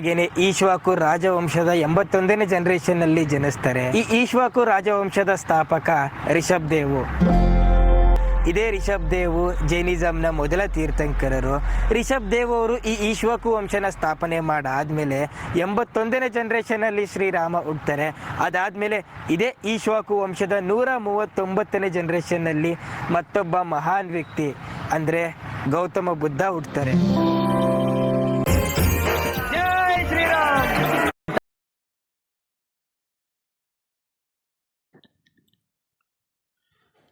ಹಾಗೇನೆ ಈಶ್ವಾಕು ರಾಜವಂಶದ ಎಂಬತ್ತೊಂದನೇ ಜನರೇಷನ್ನಲ್ಲಿ ಜನಿಸ್ತಾರೆ. ಈ ಈಶ್ವಾಕು ರಾಜವಂಶದ ಸ್ಥಾಪಕ ರಿಷಬ್ ದೇವು. ಇದೇ ರಿಷಬ್ ದೇವು ಜೈನಿಸಂನ ಮೊದಲ ತೀರ್ಥಂಕರರು. ರಿಷಬ್ ದೇವ್ ಅವರು ಈ ಈಶ್ವಕು ವಂಶನ ಸ್ಥಾಪನೆ ಮಾಡಾದ್ಮೇಲೆ ಎಂಬತ್ತೊಂದನೇ ಜನರೇಷನ್ ಅಲ್ಲಿ ಶ್ರೀರಾಮ ಹುಡ್ತಾರೆ ಅದಾದ್ಮೇಲೆ ಇದೇ ಈಶ್ವಾಕು ವಂಶದ ನೂರ ಮೂವತ್ತೊಂಬತ್ತನೇ ಜನರೇಷನ್ನಲ್ಲಿ ಮತ್ತೊಬ್ಬ ಮಹಾನ್ ವ್ಯಕ್ತಿ ಅಂದ್ರೆ ಗೌತಮ ಬುದ್ಧ ಹುಡ್ತಾರೆ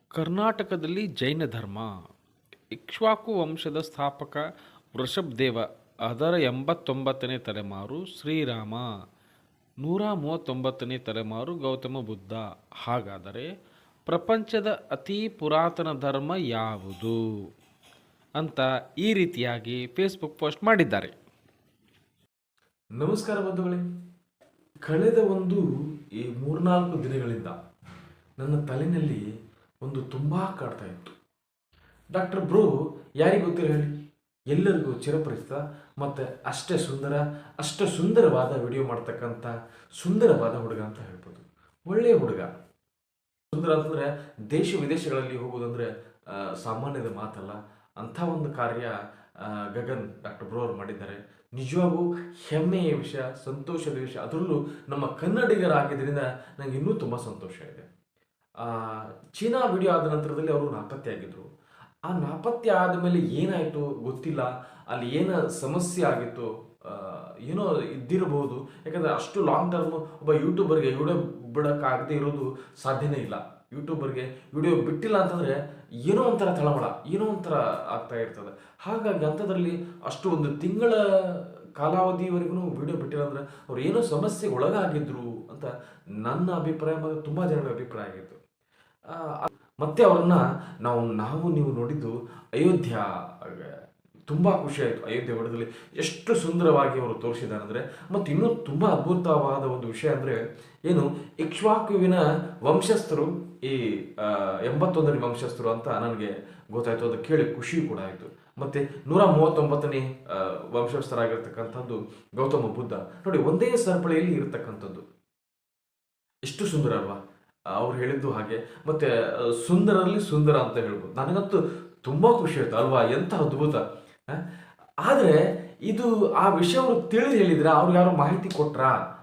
ಕರ್ನಾಟಕದಲ್ಲಿ ಜೈನ ಧರ್ಮ. ಇಕ್ಷ್ವಾಕು ವಂಶದ ಸ್ಥಾಪಕ ವೃಷಭದೇವ ಅದರ ಎಂಬತ್ತೊಂಬತ್ತನೇ ತಲೆಮಾರು ಶ್ರೀರಾಮ, ನೂರ ಮೂವತ್ತೊಂಬತ್ತನೇ ತಲೆಮಾರು ಗೌತಮ ಬುದ್ಧ. ಹಾಗಾದರೆ ಪ್ರಪಂಚದ ಅತಿ ಪುರಾತನ ಧರ್ಮ ಯಾವುದು ಅಂತ ಈ ರೀತಿಯಾಗಿ ಫೇಸ್ಬುಕ್ ಪೋಸ್ಟ್ ಮಾಡಿದ್ದಾರೆ. ನಮಸ್ಕಾರ ಬಂಧುಗಳೇ. ಕಳೆದ ಒಂದು, ಈ ಮೂರ್ನಾಲ್ಕು ದಿನಗಳಿಂದ ನನ್ನ ತಲೆಯಲ್ಲಿ ಒಂದು ತುಂಬ ಕಾಡ್ತಾ ಇತ್ತು. ಡಾಕ್ಟರ್ ಬ್ರೋ ಯಾರಿಗೆ ಗೊತ್ತಿಲ್ಲ ಹೇಳಿ? ಎಲ್ಲರಿಗೂ ಚಿರಪರಿಚಿತ ಮತ್ತು ಅಷ್ಟೇ ಸುಂದರ, ಅಷ್ಟೇ ಸುಂದರವಾದ ವಿಡಿಯೋ ಮಾಡ್ತಕ್ಕಂಥ ಸುಂದರವಾದ ಹುಡುಗ ಅಂತ ಹೇಳ್ಬೋದು. ಒಳ್ಳೆಯ ಹುಡುಗ. ಸುಂದರ ಅಂತಂದರೆ ದೇಶ ವಿದೇಶಗಳಲ್ಲಿ ಹೋಗೋದಂದರೆ ಸಾಮಾನ್ಯದ ಮಾತಲ್ಲ. ಅಂಥ ಒಂದು ಕಾರ್ಯ ಗಗನ್ ಡಾಕ್ಟರ್ ಬ್ರೋ ಅವರು ಮಾಡಿದ್ದಾರೆ. ನಿಜವಾಗೂ ಹೆಮ್ಮೆಯ ವಿಷಯ, ಸಂತೋಷದ ವಿಷಯ. ಅದರಲ್ಲೂ ನಮ್ಮ ಕನ್ನಡಿಗರಾಗಿದ್ದರಿಂದ ನನಗೆ ಇನ್ನೂ ತುಂಬ ಸಂತೋಷ ಇದೆ. ಚೀನಾ ವಿಡಿಯೋ ಆದ ನಂತರದಲ್ಲಿ ಅವರು ನಾಪತ್ತೆ ಆಗಿದ್ರು. ಆ ನಾಪತ್ತೆ ಆದ ಮೇಲೆ ಏನಾಯಿತು ಗೊತ್ತಿಲ್ಲ. ಅಲ್ಲಿ ಏನು ಸಮಸ್ಯೆ ಆಗಿತ್ತು ಏನೋ ಇದ್ದಿರಬಹುದು. ಯಾಕಂದರೆ ಅಷ್ಟು ಲಾಂಗ್ ಟರ್ಮ್ ಒಬ್ಬ ಯೂಟ್ಯೂಬರ್ಗೆ ವಿಡಿಯೋ ಬಿಡೋಕ್ಕಾಗದೇ ಇರೋದು ಸಾಧ್ಯನೇ ಇಲ್ಲ. ಯೂಟ್ಯೂಬರ್ಗೆ ವಿಡಿಯೋ ಬಿಟ್ಟಿಲ್ಲ ಅಂತಂದರೆ ಏನೋ ಒಂಥರ ತಳಮಳ, ಏನೋ ಒಂಥರ ಆಗ್ತಾ ಇರ್ತದೆ. ಹಾಗಾಗಿ ಅಂಥದ್ರಲ್ಲಿ ಅಷ್ಟು ಒಂದು ತಿಂಗಳ ಕಾಲಾವಧಿವರೆಗೂ ವಿಡಿಯೋ ಬಿಟ್ಟಿಲ್ಲ ಅಂದರೆ ಅವ್ರು ಏನೋ ಸಮಸ್ಯೆಗೆ ಒಳಗಾಗಿದ್ರು ಅಂತ ನನ್ನ ಅಭಿಪ್ರಾಯ ಮತ್ತು ತುಂಬ ಜನರ ಅಭಿಪ್ರಾಯ ಆಗಿತ್ತು. ಮತ್ತೆ ಅವ್ರನ್ನ ನಾವು ನಾವು ನೀವು ನೋಡಿದ್ದು ಅಯೋಧ್ಯ ತುಂಬ ಖುಷಿ ಆಯಿತು. ಅಯೋಧ್ಯೆ ಹೊಡೆದಲ್ಲಿ ಎಷ್ಟು ಸುಂದರವಾಗಿ ಅವರು ತೋರಿಸಿದ್ದಾರೆ ಅಂದರೆ, ಮತ್ತು ಇನ್ನೂ ತುಂಬ ಅದ್ಭುತವಾದ ಒಂದು ವಿಷಯ ಅಂದರೆ, ಏನು, ಇಕ್ಷ್ವಾಕುವಿನ ವಂಶಸ್ಥರು, ಈ ಎಂಬತ್ತೊಂದನೇ ವಂಶಸ್ಥರು ಅಂತ ನನಗೆ ಗೊತ್ತಾಯಿತು. ಅದು ಕೇಳಿ ಖುಷಿ ಕೂಡ ಆಯಿತು. ಮತ್ತು ನೂರ ಮೂವತ್ತೊಂಬತ್ತನೇ ವಂಶಸ್ಥರಾಗಿರ್ತಕ್ಕಂಥದ್ದು ಗೌತಮ ಬುದ್ಧ. ನೋಡಿ, ಒಂದೇ ಸರಪಳಿಯಲ್ಲಿ ಇರತಕ್ಕಂಥದ್ದು. ಎಷ್ಟು ಸುಂದರ ಅಲ್ವಾ? ಅವ್ರು ಹೇಳಿದ್ದು ಹಾಗೆ. ಮತ್ತೆ ಸುಂದರಲ್ಲಿ ಸುಂದರ ಅಂತ ಹೇಳ್ಬೋದು. ನನಗಂತೂ ತುಂಬಾ ಖುಷಿ ಆಯ್ತು, ಅಲ್ವಾ? ಎಂತ ಅದ್ಭುತ? ಆದ್ರೆ ಇದು ಆ ವಿಷಯವನ್ನು ತಿಳಿದು ಹೇಳಿದ್ರೆ ಅವ್ರಿಗೆ ಯಾರು ಮಾಹಿತಿ ಕೊಟ್ರಾ?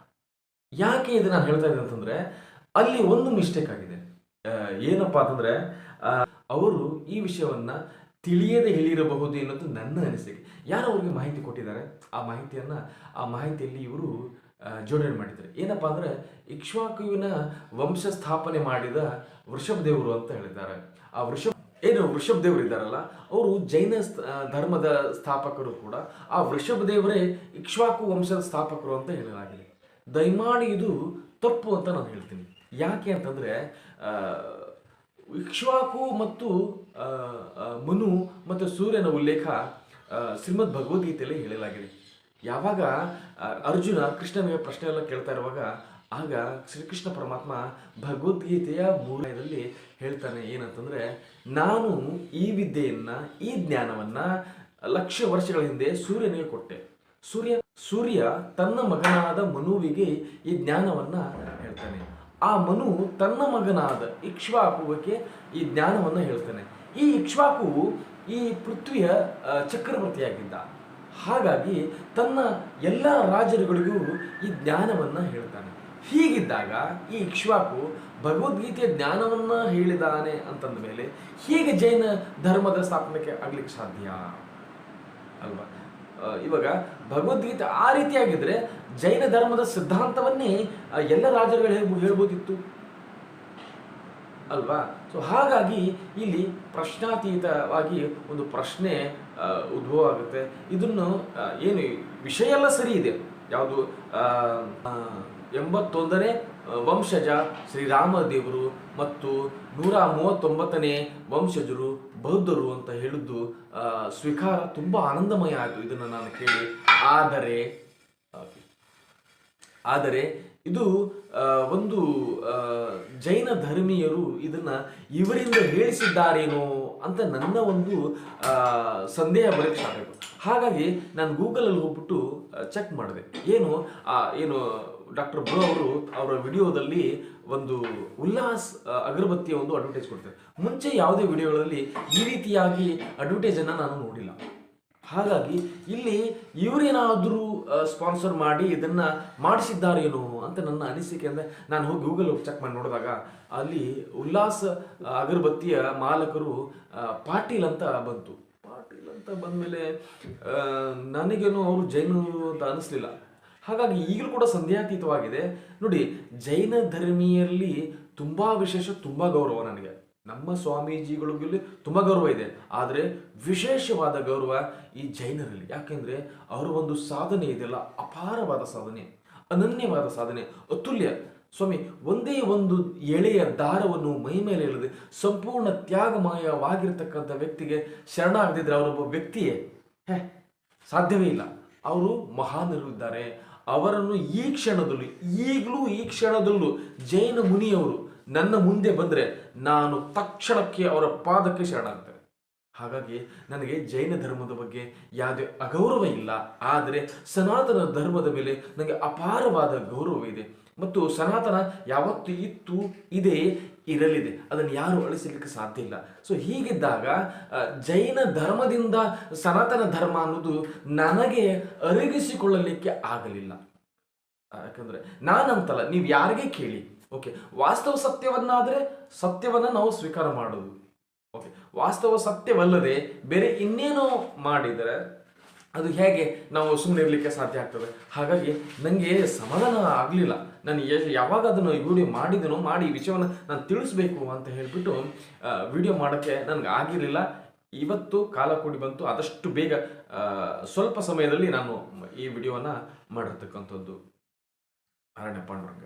ಯಾಕೆ ಇದು ನಾನು ಹೇಳ್ತಾ ಇದ್ದೀನಿ ಅಂತಂದ್ರೆ, ಅಲ್ಲಿ ಒಂದು ಮಿಸ್ಟೇಕ್ ಆಗಿದೆ. ಏನಪ್ಪಾ ಅಂತಂದ್ರೆ ಅವರು ಈ ವಿಷಯವನ್ನ ತಿಳಿಯದೆ ಹೇಳಿರಬಹುದು ಎನ್ನುವುದು ನನ್ನ ಅನಿಸಿಕೆ. ಯಾರು ಅವ್ರಿಗೆ ಮಾಹಿತಿ ಕೊಟ್ಟಿದ್ದಾರೆ? ಆ ಮಾಹಿತಿಯನ್ನ, ಆ ಮಾಹಿತಿಯಲ್ಲಿ ಇವರು ಜೋಡಣೆ ಮಾಡಿದ್ದಾರೆ. ಏನಪ್ಪ ಅಂದರೆ ಇಕ್ಷ್ವಾಕುವಿನ ವಂಶ ಸ್ಥಾಪನೆ ಮಾಡಿದ ವೃಷಭ ದೇವರು ಅಂತ ಹೇಳಿದ್ದಾರೆ. ಆ ವೃಷಭ ಏನು ವೃಷಭ ದೇವರು ಇದ್ದಾರಲ್ಲ, ಅವರು ಜೈನ ಧರ್ಮದ ಸ್ಥಾಪಕರು ಕೂಡ. ಆ ವೃಷಭ ದೇವರೇ ಇಕ್ಷ್ವಾಕು ವಂಶದ ಸ್ಥಾಪಕರು ಅಂತ ಹೇಳಲಾಗಿದೆ. ದಯಮಾಡಿ ಇದು ತಪ್ಪು ಅಂತ ನಾನು ಹೇಳ್ತೀನಿ. ಯಾಕೆ ಅಂತಂದರೆ ಇಕ್ಷ್ವಾಕು ಮತ್ತು ಮನು ಮತ್ತು ಸೂರ್ಯನ ಉಲ್ಲೇಖ ಶ್ರೀಮದ್ ಭಗವದ್ಗೀತೆಯಲ್ಲಿ ಹೇಳಲಾಗಿದೆ. ಯಾವಾಗ ಅರ್ಜುನ ಕೃಷ್ಣನಿಗೆ ಪ್ರಶ್ನೆ ಎಲ್ಲ ಕೇಳ್ತಾ ಇರುವಾಗ, ಆಗ ಶ್ರೀಕೃಷ್ಣ ಪರಮಾತ್ಮ ಭಗವದ್ಗೀತೆಯ ಮೂಲದಲ್ಲಿ ಹೇಳ್ತಾನೆ ಏನಂತಂದ್ರೆ, ನಾನು ಈ ವಿದ್ಯೆಯನ್ನ, ಈ ಜ್ಞಾನವನ್ನ ಲಕ್ಷ ವರ್ಷಗಳ ಹಿಂದೆ ಸೂರ್ಯನಿಗೆ ಕೊಟ್ಟೆ. ಸೂರ್ಯ ಸೂರ್ಯ ತನ್ನ ಮಗನಾದ ಮನುವಿಗೆ ಈ ಜ್ಞಾನವನ್ನ ಹೇಳ್ತಾನೆ. ಆ ಮನು ತನ್ನ ಮಗನಾದ ಇಕ್ಷ್ವಾಕುವಿಗೆ ಈ ಜ್ಞಾನವನ್ನ ಹೇಳ್ತಾನೆ. ಈ ಇಕ್ಷ್ವಾಕು ಈ ಪೃಥ್ವಿಯ ಚಕ್ರವರ್ತಿಯಾಗಿದ್ದ. ಹಾಗಾಗಿ ತನ್ನ ಎಲ್ಲ ರಾಜರುಗಳಿಗೂ ಈ ಜ್ಞಾನವನ್ನ ಹೇಳ್ತಾನೆ. ಹೀಗಿದ್ದಾಗ ಈ ಇಕ್ಷ್ವಾಕು ಭಗವದ್ಗೀತೆಯ ಜ್ಞಾನವನ್ನ ಹೇಳಿದಾನೆ ಅಂತಂದ ಮೇಲೆ ಹೀಗೆ ಜೈನ ಧರ್ಮದ ಸ್ಥಾಪನೆಗೆ ಆಗ್ಲಿಕ್ಕೆ ಸಾಧ್ಯ? ಅಲ್ವಾ? ಇವಾಗ ಭಗವದ್ಗೀತೆ ಆ ರೀತಿಯಾಗಿದ್ರೆ ಜೈನ ಧರ್ಮದ ಸಿದ್ಧಾಂತವನ್ನೇ ಎಲ್ಲ ರಾಜರುಗಳು ಹೇಳ್ಬೋ, ಹೇಳ್ಬೋದಿತ್ತು. ಅಲ್ವಾ? ಸೊ ಹಾಗಾಗಿ ಇಲ್ಲಿ ಪ್ರಶ್ನಾತೀತವಾಗಿ ಒಂದು ಪ್ರಶ್ನೆ ಉದ್ಭವ ಆಗುತ್ತೆ ಇದನ್ನು ಏನು ವಿಷಯ ಎಲ್ಲ ಸರಿ ಇದೆ. ಯಾವುದು ಎಂಬತ್ತೊಂದನೇ ವಂಶಜ ಶ್ರೀರಾಮದೇವರು ಮತ್ತು ನೂರ ಮೂವತ್ತೊಂಬತ್ತನೇ ವಂಶಜರು ಬೌದ್ಧರು ಅಂತ ಹೇಳಿದ್ದು ಸ್ವೀಕಾರ ತುಂಬ ಆನಂದಮಯ ಆಯಿತು. ಇದನ್ನು ನಾನು ಕೇಳಿ. ಆದರೆ ಆದರೆ ಇದು ಒಂದು ಜೈನ ಧರ್ಮೀಯರು ಇದನ್ನ ಇವರಿಂದ ಹೇಳಿಸಿದ್ದಾರೇನೋ ಅಂತ ನನ್ನ ಒಂದು ಸಂದೇಹ ಬರೋಕ್ಕೆ ಸ್ಟಾರ್ಟ್ ಆಯಿತು. ಹಾಗಾಗಿ ನಾನು ಗೂಗಲಲ್ಲಿ ಹೋಗ್ಬಿಟ್ಟು ಚೆಕ್ ಮಾಡಿದೆ. ಏನು ಏನು, ಡಾಕ್ಟರ್ ಬ್ರೋ ಅವರು ಅವರ ವಿಡಿಯೋದಲ್ಲಿ ಒಂದು ಉಲ್ಲಾಸ್ ಅಗರಬತ್ತಿಯ ಒಂದು ಅಡ್ವರ್ಟೈಸ್ ಕೊಡ್ತಾರೆ. ಮುಂಚೆ ಯಾವುದೇ ವಿಡಿಯೋಗಳಲ್ಲಿ ಈ ರೀತಿಯಾಗಿ ಅಡ್ವರ್ಟೈಸನ್ನು ನಾನು ನೋಡಿಲ್ಲ. ಹಾಗಾಗಿ ಇಲ್ಲಿ ಇವರೇನಾದರೂ ಸ್ಪಾನ್ಸರ್ ಮಾಡಿ ಇದನ್ನ ಮಾಡಿಸಿದ್ದಾರೇನೋ ಅಂತ ನನ್ನ ಅನಿಸಿಕೆ ಅಂದ್ರೆ ನಾನು ಹೋಗಿ ಗೂಗಲ್ ಹೋಗಿ ಚೆಕ್ ಮಾಡಿ ನೋಡಿದಾಗ ಅಲ್ಲಿ ಉಲ್ಲಾಸ್ ಅಗರಬತ್ತಿಯ ಮಾಲಕರು ಪಾಟೀಲ್ ಅಂತ ಬಂತು. ಪಾಟೀಲ್ ಅಂತ ಬಂದಮೇಲೆ ನನಗೇನು ಅವರು ಜೈನರು ಅಂತ ಅನಿಸ್ಲಿಲ್ಲ. ಹಾಗಾಗಿ ಈಗಲೂ ಕೂಡ ಸಂಧ್ಯಾತೀತವಾಗಿದೆ. ನೋಡಿ, ಜೈನ ಧರ್ಮೀಯರಲ್ಲಿ ತುಂಬಾ ವಿಶೇಷ, ತುಂಬಾ ಗೌರವ ನನಗೆ. ನಮ್ಮ ಸ್ವಾಮೀಜಿಗಳಿಗೂ ತುಂಬ ಗೌರವ ಇದೆ. ಆದರೆ ವಿಶೇಷವಾದ ಗೌರವ ಈ ಜೈನರಲ್ಲಿ. ಯಾಕೆಂದರೆ ಅವರ ಒಂದು ಸಾಧನೆ ಇದೆಯಲ್ಲ ಅಪಾರವಾದ ಸಾಧನೆ, ಅನನ್ಯವಾದ ಸಾಧನೆ, ಅತುಲ್ಯ. ಸ್ವಾಮಿ, ಒಂದೇ ಒಂದು ಎಳೆಯ ದಾರವನ್ನು ಮೈ ಮೇಲೆ ಸಂಪೂರ್ಣ ತ್ಯಾಗಮಯವಾಗಿರ್ತಕ್ಕಂಥ ವ್ಯಕ್ತಿಗೆ ಶರಣಾಗದಿದ್ರೆ ಅವರೊಬ್ಬ ವ್ಯಕ್ತಿಯೇ? ಹೇ, ಸಾಧ್ಯವೇ ಇಲ್ಲ. ಅವರು ಮಹಾನರು ಇದ್ದಾರೆ ಅವರನ್ನು ಈ ಕ್ಷಣದಲ್ಲೂ, ಈಗಲೂ ಈ ಕ್ಷಣದಲ್ಲೂ ಜೈನ ಮುನಿಯವರು ನನ್ನ ಮುಂದೆ ಬಂದರೆ ನಾನು ತಕ್ಷಣಕ್ಕೆ ಅವರ ಪಾದಕ್ಕೆ ಶರಣಾಗ್ತೇನೆ. ಹಾಗಾಗಿ ನನಗೆ ಜೈನ ಧರ್ಮದ ಬಗ್ಗೆ ಯಾವುದೇ ಅಗೌರವ ಇಲ್ಲ. ಆದರೆ ಸನಾತನ ಧರ್ಮದ ಮೇಲೆ ನನಗೆ ಅಪಾರವಾದ ಗೌರವ ಇದೆ. ಮತ್ತು ಸನಾತನ ಯಾವತ್ತು ಇತ್ತು, ಇದೆ, ಇರಲಿದೆ. ಅದನ್ನು ಯಾರು ಅಳಿಸಲಿಕ್ಕೆ ಸಾಧ್ಯ ಇಲ್ಲ. ಸೊ ಹೀಗಿದ್ದಾಗ ಜೈನ ಧರ್ಮದಿಂದ ಸನಾತನ ಧರ್ಮ ಅನ್ನೋದು ನನಗೆ ಅರಗಿಸಿಕೊಳ್ಳಲಿಕ್ಕೆ ಆಗಲಿಲ್ಲ. ಯಾಕಂದರೆ ಯಾಕಂದ್ರೆ ನಾನಂತಲ್ಲ, ನೀವು ಯಾರಿಗೆ ಕೇಳಿ? ಓಕೆ ವಾಸ್ತವ ಸತ್ಯವನ್ನಾದರೆ ಸತ್ಯವನ್ನು ನಾವು ಸ್ವೀಕಾರ ಮಾಡೋದು. ಓಕೆ ವಾಸ್ತವ ಸತ್ಯವಲ್ಲದೆ ಬೇರೆ ಇನ್ನೇನೋ ಮಾಡಿದರೆ ಅದು ಹೇಗೆ ನಾವು ಸುಮ್ಮನೆ ಇರಲಿಕ್ಕೆ ಸಾಧ್ಯ ಆಗ್ತದೆ? ಹಾಗಾಗಿ ನನಗೆ ಸಮಾಧಾನ ಆಗಲಿಲ್ಲ. ನಾನು ಯಾವಾಗ ಅದನ್ನು ವಿಡಿಯೋ ಮಾಡಿದನೋ ಮಾಡಿ ಈ ವಿಷಯವನ್ನು ನಾನು ತಿಳಿಸ್ಬೇಕು ಅಂತ ಹೇಳಿಬಿಟ್ಟು ವಿಡಿಯೋ ಮಾಡೋಕ್ಕೆ ನನಗೆ ಆಗಿರಲಿಲ್ಲ. ಇವತ್ತು ಕಾಲ ಕೂಡಿ ಬಂತು. ಆದಷ್ಟು ಬೇಗ ಸ್ವಲ್ಪ ಸಮಯದಲ್ಲಿ ನಾನು ಈ ವಿಡಿಯೋವನ್ನು ಮಾಡಿರ್ತಕ್ಕಂಥದ್ದು. ಅರಣ್ಯ ಪಾಂಡುರಂಗ.